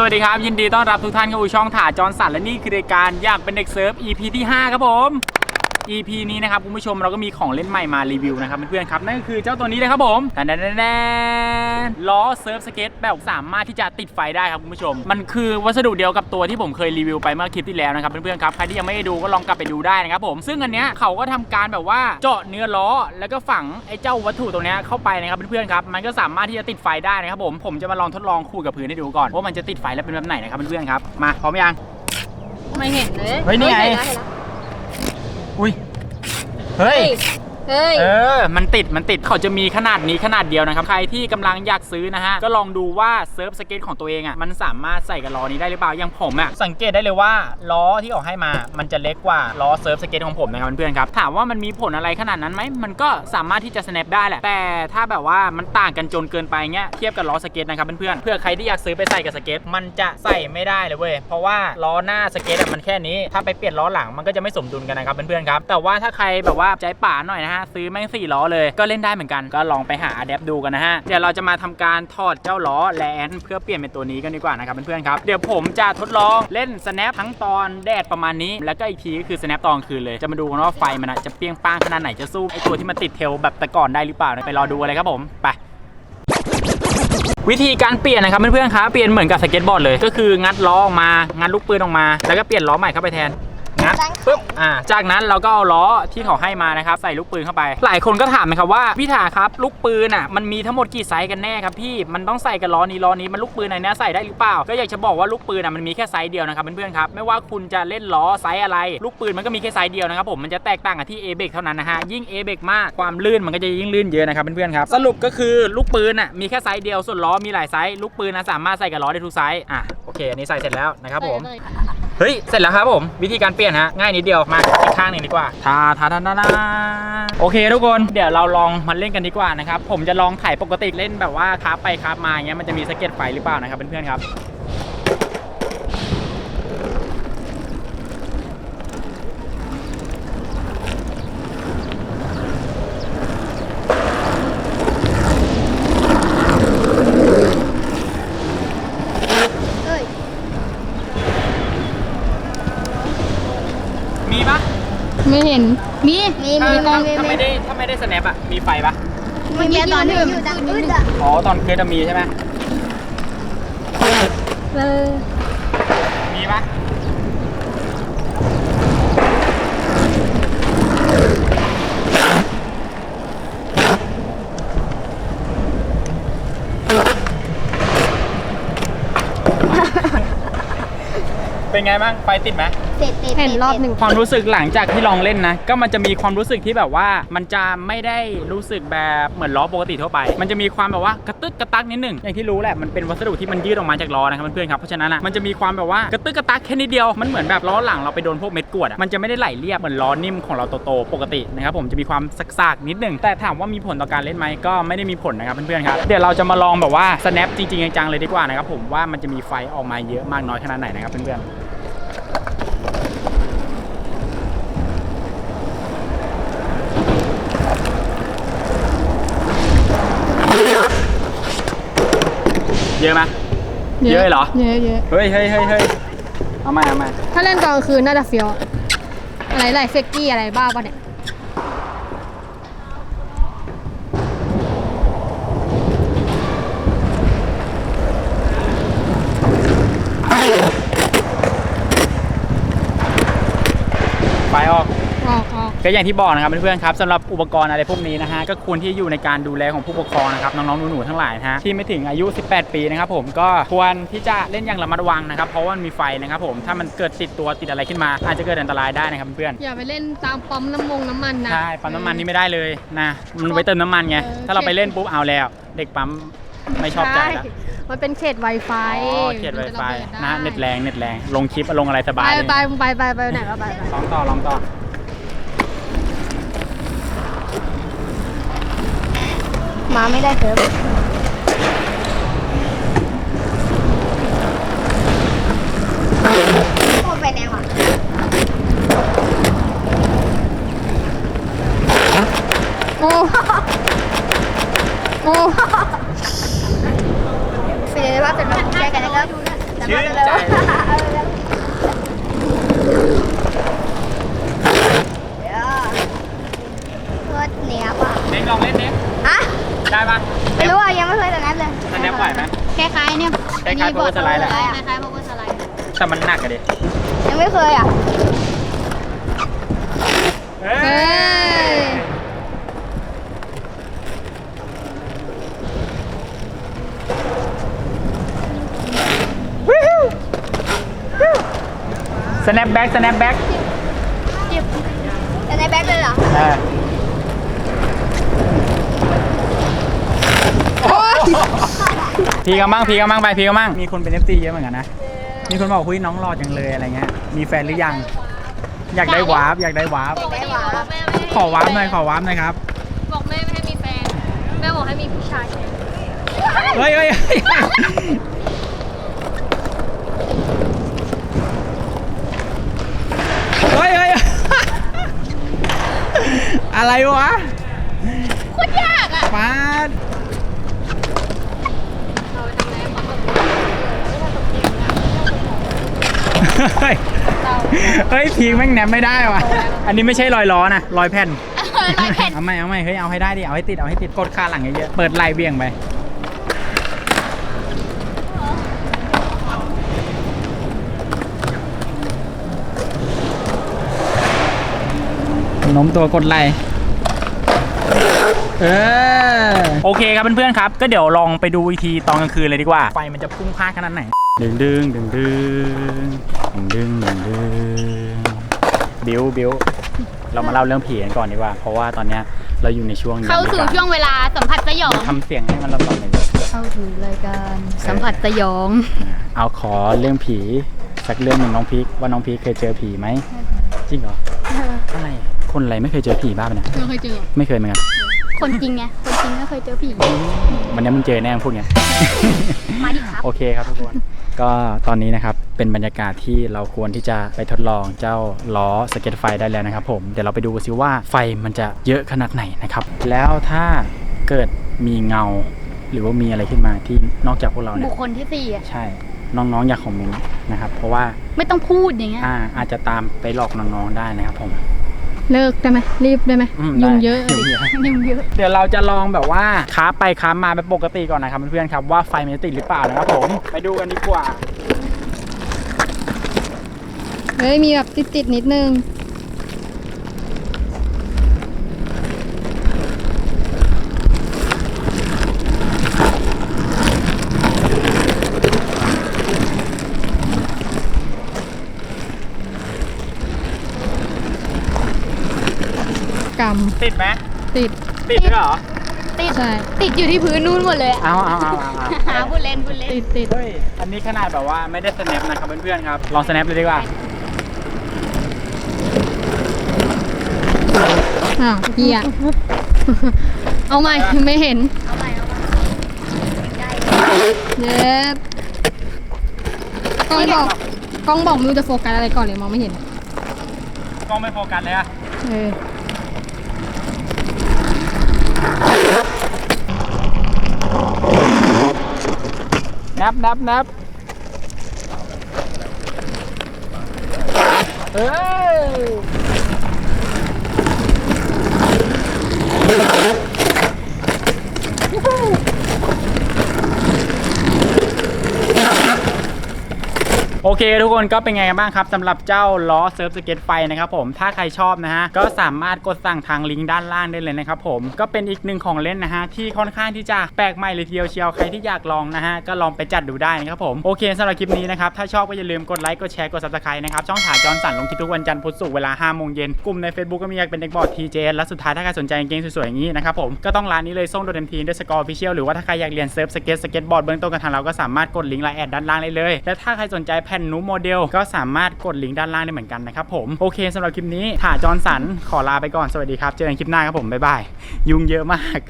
สวัสดีครับ ยินดีต้อนรับทุกท่านเข้าสู่ช่องถ่าจอนสันและนี่คือรายการอยากเป็นเด็กเซิร์ฟ EP ที่ 5 ครับผม EP นี้นะครับคุณผู้ชมเราก็มีของเล่นใหม่มารีวิวนะครับเพื่อนๆครับนั่นก็คือเจ้าตัวนี้เลยครับผมแดนแดนล้อเซิร์ฟสเก็ตแบบสามารถที่จะติดไฟได้ครับคุณผู้ชม มันคือวัสดุเดียวกับตัวที่ผมเคยรีวิวไปเมื่อคลิปที่แล้วนะครับเพื่อนๆครับใครที่ยังไม่ได้ดูก็ลองกลับไปดูได้นะครับผมซึ่งอันเนี้ยเขาก็ทำการแบบว่าเจาะเนื้อล้อ แล้วก็ฝังไอ้เจ้าวัตถุตรงเนี้ยเข้าไปนะครับเพื่อนๆครับมันก็สามารถที่จะติดไฟได้นะครับผมผมจะมาลองทดลองขูดกับพื้นให้ดูก่อนว่ามันจะติดไฟแล้วเป็นแบบไหนนะครับเพื่อนๆครับมาพร้อมยังไม่เห็นเลยเฮ้ยนี่ไง อุ้ย เฮ้ย เฮ้ย เออ มันติด มันติด เขาจะมีขนาดนี้ขนาดเดียวนะครับ ใครที่กำลังอยากซื้อนะฮะ ก็ลองดูว่าเซิร์ฟสเก็ตของตัวเองอะ มันสามารถใส่กับล้อนี้ได้หรือเปล่า อย่างผมอะ สังเกตได้เลยว่าล้อที่ออกให้มา มันจะเล็กกว่าล้อเซิร์ฟสเก็ตของผมนะครับเพื่อนๆครับ ถามว่ามันมีผลอะไรขนาดนั้นไหม มันก็สามารถที่จะ snap ได้แหละ แต่ถ้าแบบว่ามันต่างกันจนเกินไปเงี้ย เทียบกับล้อสเก็ตนะครับเพื่อนๆ เพื่อใครที่อยากซื้อไปใส่กับสเก็ต มันจะใส่ไม่ได้เลยเว้ย เพราะว่าล้อหน้าสเก็ตอะมันแค่นี้ ถ้าไปเปลี่ยนล้อหลังมันก็จะไม่สมดุลกันนะครับเพื่อนๆครับ แต่ว่าถ้าใครแบบว่าใจป่าหน่อยนะฮะซื้อแม่งสี่ล้อเลยก็เล่นได้เหมือนกันก็ลองไปหาอะแดปดูกันนะฮะเดี๋ยวเราจะมาทำการถอดเจ้าล้อแลนเพื่อเปลี่ยนเป็นตัวนี้กันดีกว่านะครับเพื่อนๆครับเดี๋ยวผมจะทดลองเล่น snap ทั้งตอนแดดประมาณนี้ แล้วก็อีกทีก็คือ snap ตอนคืนเลยจะมาดูกันว่าไฟมันจะเปรี้ยงป้างขนาดไหนจะสู้ไอตัวที่มันติดเทลแบบแต่ก่อนได้หรือเปล่าไปรอดูอะไรครับผมไปวิธีการเปลี่ยนนะครับเพื่อนๆครับเปลี่ยนเหมือนกับสเก็ตบอร์ดเลย ก็คืองัดล้อออกมางัดลูกปืนออกมา แล้วก็เปลี่ยนล้อใหม่เข้าไปแทน งัดปุ๊บอ่าจากนั้นเราก็เอาล้อที่เขาให้มานะครับใส่ลูกปืนเข้าไป หลายคนก็ถามนะครับว่าพี่ถาครับลูกปืนอะมันมีทั้งหมดกี่ไซส์กันแน่ครับพี่มันต้องใส่กับล้อนี้ล้อนี้มันลูกปืนไหนเนี้ยใส่ได้หรือเปล่า ก็อยากจะบอกว่าลูกปืนอะมันมีแค่ไซส์เดียวนะครับเพื่อนๆครับไม่ว่าคุณจะเล่นล้อไซส์อะไร ลูกปืนมันก็มีแค่ไซส์เดียวนะครับผมมันจะแตกต่างกันที่ a b เบเท่านั้นนะฮะยิ่ง a b เบมากความลื่นมันก็จะยิ่งลื่นเยอะนะครับเพื่อนๆครับสรุปก็คือลูกปืนอะมีแค่ไซส์เดียวส่วนล้อมีหลายไซส์ลูกปืนนะสามารถใส่กับล้อได้ทุกไซส์อะโอเคอันนี้ใส่เสร็จแล้วนะครับผม เฮ้ย เสร็จแล้วครับผม วิธีการเปลี่ยนฮะ ง่ายนิดเดียว มาอีกข้างหนึ่งดีกว่าทาทาทาทาทาโอเคทุกคน เดี๋ยวเราลองมาเล่นกันดีกว่านะครับ ผมจะลองถ่ายปกติเล่นแบบว่าคาบไปคาบมาเงี้ย มันจะมีสะเก็ดไฟหรือเปล่านะครับเพื่อนๆครับ เฮ้ย มีปะ ไม่เห็ นมีมีถ้ามีถ้ามีถ้ามีไม่ได้ถ้าไม่ได้สแนปอะมีไฟปะเมื่อกี้ตอนที่อยู่ดังอึดอะอ๋อ ตอนคืนจะมีใช่ไหมเออมีปะเป็นไงบ้างไฟติดไหม เต็ดเต็ดเห็นรอบหนึ่งความรู้สึกหลังจากที่ลองเล่นนะ ก็มันจะมีความรู้สึกที่แบบว่ามันจะไม่ได้รู้สึกแบบเหมือนล้อปกติทั่วไป มันจะมีความแบบว่ากระตึกกระตักนิดหนึ่งอย่างที่รู้แหละมันเป็นวัสดุที่มันยืดออกมาจากล้อนะครับเพื่อนๆครับเพราะฉะนั้นอะมันจะมีความแบบว่ากระตึกกระตักแค่นิดเดียวมันเหมือนแบบล้อหลังเราไปโดนพวกเม็ดกรวดอะมันจะไม่ได้ไหลเรียบเหมือนล้อนิ่มของเราโตๆปกตินะครับผมจะมีความสักๆนิดหนึ่งแต่ถามว่ามีผลต่อการเล่นไหมก็ไม่ได้มีผลนะครับเพื่อนๆครับเดี๋ยวเราจะมาลองแบบว่า snap จริงๆจังๆเลยดีกว่านะครับผมว่ามันจะมีไฟออกมาเยอะมากน้อยขนาดไหนนะครับเพื่อนๆ เยอะไหมเยอะเหรอ เยอะเยอะเฮ้ยเฮ้ยเฮ้ยเฮ้ยเอามาเอามาถ้าเล่นตอนกลางคืนน่าจะเฟี้ยวอะอะไรไรเฟกกี้อะไรบ้าปะเนี่ย ไฟออก ออ กออกก็อย่างที่บอกนะครับเพื่อนๆครับสำหรับอุปกรณ์อะไรพวกนี้นะฮะก็ควรที่อยู่ในการดูแลของผู้ปกครองนะครับน้องๆหนูๆทั้งหลายนะฮะที่ไม่ถึงอายุ 18 ปีนะครับผมก็ควรที่จะเล่นอย่างระมัดระวังนะครับเพราะว่ามันมีไฟนะครับผมถ้ามันเกิดติดตัวติดอะไรขึ้นมาอาจจะเกิดอันตรายได้นะครับเพื่อนอย่าไปเล่นตามปั๊มน้ำมงน้ำมันนะใช่ปั๊มน้ำมันนี่ไม่ได้เลยนะมันไว้เติมน้ำมันไงเออถ้าเราไปเล่นปุ๊บเอาแล้ว เด็กปั๊มไม่ชอบใจละมันเป็นเขต Wi-Fi อ๋อเขียนไวไฟนะเน็ตแรงเน็ตแรงลงคลิปลงอะไรสไปบายเลยไปไปไปไปไหนก็ไปไปลองต่อลองต่อ มาไม่ได้เซิร์ฟโคตรไปแนวอะโอ้โอ้เป็นเลยว่าเป็นแบบแชร์กันแล้วก็แต่ชื่นใจเดี๋ยวโคตรเหนียวอะเน็กลองเล่นเน็กฮะ ได้ปะไม่รู้อะยังไม่เคยแต่นั้นเลยสแนปไหวไหม คล้ายๆเนี่ยคล้ายๆ power slide แหละ คล้ายๆ power slide แต่มันหนักอะดิยังไม่เคยอะเฮ้เฮ้ยสแนปแบ็กสแนปแบ็กจิบแต่ในแบ็คเลยเหรอ เออ โอ๊ย พีกันมั่งพีกันมั่งไปพีกันมั่งมีคนเป็น FT เยอะเหมือนกันนะ มีคนบอกคุยน้องรอจังเลยอะไรเงี้ย มีแฟนหรือยัง อยากได้วาร์ปอยากได้วาร์ปได้หวาขอวาร์ปหน่อยขอวาร์ปหน่อยครับ บอกแม่ไม่ให้มีแฟน แม่บอกให้มีผู้ชายแทนเฮ้ยเฮ้ยเฮ้ยเฮ้ยเฮ้ยอะไรวะ โคตรยากอะ ปาด เฮ้ยเฮ้ยพีกแม่งแนบไม่ได้ว่ะ อันนี้ไม่ใช่รอยล้อนะรอยแผ่น ร้อยแผ่นเอาไม่เอาไม่เฮ้ยเอาให้ได้ดิเอาให้ติดเอาให้ติดกดคาหลังเยอะๆเปิดไหลเบี่ยงไปโน้มตัวกดไหลเออ โอเคครับเพื่อนๆครับ ก็เดี๋ยวลองไปดูอีกทีตอนกลางคืนเลยดีกว่า ไฟมันจะพุ่งพลาดขนาดไหน ดึงดึงดึงดึงดึงดึงดึงบิวบิวเรามาเล่าเรื่องผีกันก่อนดีกว่า เพราะว่าตอนเนี้ยเราอยู่ในช่วงนี้เข้าสู่ช่วงเวลาสัมผัสสยองทำเสียงให้มันระบำเลยดิเข้าสู่รายการสัมผัสสยอง เอาขอเรื่องผีสักเรื่องหนึ่งน้องพีคว่าน้องพีคเคยเจอผีไหมจริงเหรออะไรคนอะไรไม่เคยเจอผีบ้าปะเนี่ยไม่เคยเจอไม่เคยเหมือนกัน คนจริงไง คนจริงก็เคยเจอผีวันนี้มึงเจอแน่มึงพูดไงมาดิครับ โอเคครับทุกคน ก็ตอนนี้นะครับ เป็นบรรยากาศที่เราควรที่จะไปทดลองเจ้าล้อสเก็ตไฟได้แล้วนะครับผม เดี๋ยวเราไปดูซิว่าไฟมันจะเยอะขนาดไหนนะครับ แล้วถ้าเกิดมีเงา หรือว่ามีอะไรขึ้นมาที่นอกจากพวกเราเนี่บุยคคลที่สี่อะใช่ น้องๆอยากคอมเมนต์นะครับ เพราะว่าไม่ต้องพูดอย่างเงี้ย อ่าอาจจะตามไปหลอกน้องๆได้นะครับผม เลิกได้ไหมรีบได้ไหมอืมยุงได้เยอะยุงเยอะยุงเยอะเดี๋ยวเราจะลองแบบว่าค้าไปค้ามาแบบปกติก่อนนะครับเพื่อนๆครับว่าไฟมันจะติดหรือเปล่านะครับผมไปดูกันดีกว่า เฮ้ยมีแบบติดๆนิดนึง ก ติดไหมำติด ติดด้วยเหรอ ติด ใช่ ติดอยู่ที่พื้นนู่นหมดเลยอะเอาเอาเอาเอาเอาหาบุญเล่นบุญเล่นติดติดเฮ้ย อันนี้ขนาดแบบว่าไม่ได้สแนปนะครับเพื่อนๆครับ ลองสแนปเลยดีกว่า อ้าวเหี้ยเอาใหม่ไม่เห็นเอาใหม่เอาใหม่ใกล้เย็ดกล้องบอกกล้องบอกไม่รู้จะโฟกัสอะไรก่อนเลยมองไม่เห็น กล้องไม่โฟกัสเลยอะเออ นับนับนับเออ เคทุกคนก็เป็นไงกันบ้างครับสำหรับเจ้าล้อเซิร์ฟสเก็ตไฟนะครับผมถ้าใครชอบนะฮะก็สามารถกดสั่งทางลิงก์ด้านล่างได้เลยนะครับผมก็เป็นอีกหนึ่งของเล่นนะฮะที่ค่อนข้างที่จะแปลกใหม่เลยทีเดียวเชียวใครที่อยากลองนะฮะก็ลองไปจัดดูได้นะครับผมโอเคสำหรับคลิปนี้นะครับถ้าชอบก็อย่าลืมกดไลค์กดแชร์กด subscribe นะครับช่องถ่ายจอนสันลงคลิปทุกวันจันทร์พุธศุกร์เวลา5โมงเย็นกลุ่มใน Facebook ก็มีอยากเป็นเด็กบอร์ด TJ และสุดท้ายถ้าใครสนใจเกงสวยๆอย่างนี้นะครับผมก็ต้องร้านนี้เลยส่งโดดเต็มทีด้วยสกอร์ฟิเชียลหรือว่าถ้าใครอยากเรียนเซิร์ฟสเก็ตสเก็ตบอร์ดเบื้องต้นกับทางเราก็สามารถกดลิงก์ไลน์แอดด้านล่างได้เลยและถ้าใครสนใจแผ่นนูโมเดล ก็สามารถกดลิงก์ด้านล่างได้เหมือนกันนะครับผมโอเคสำหรับคลิปนี้ถ่าจอนสันขอลาไปก่อนสวัสดีครับ เจอกันคลิปหน้าครับผมบ๊ายบายยุ่งเยอะมาก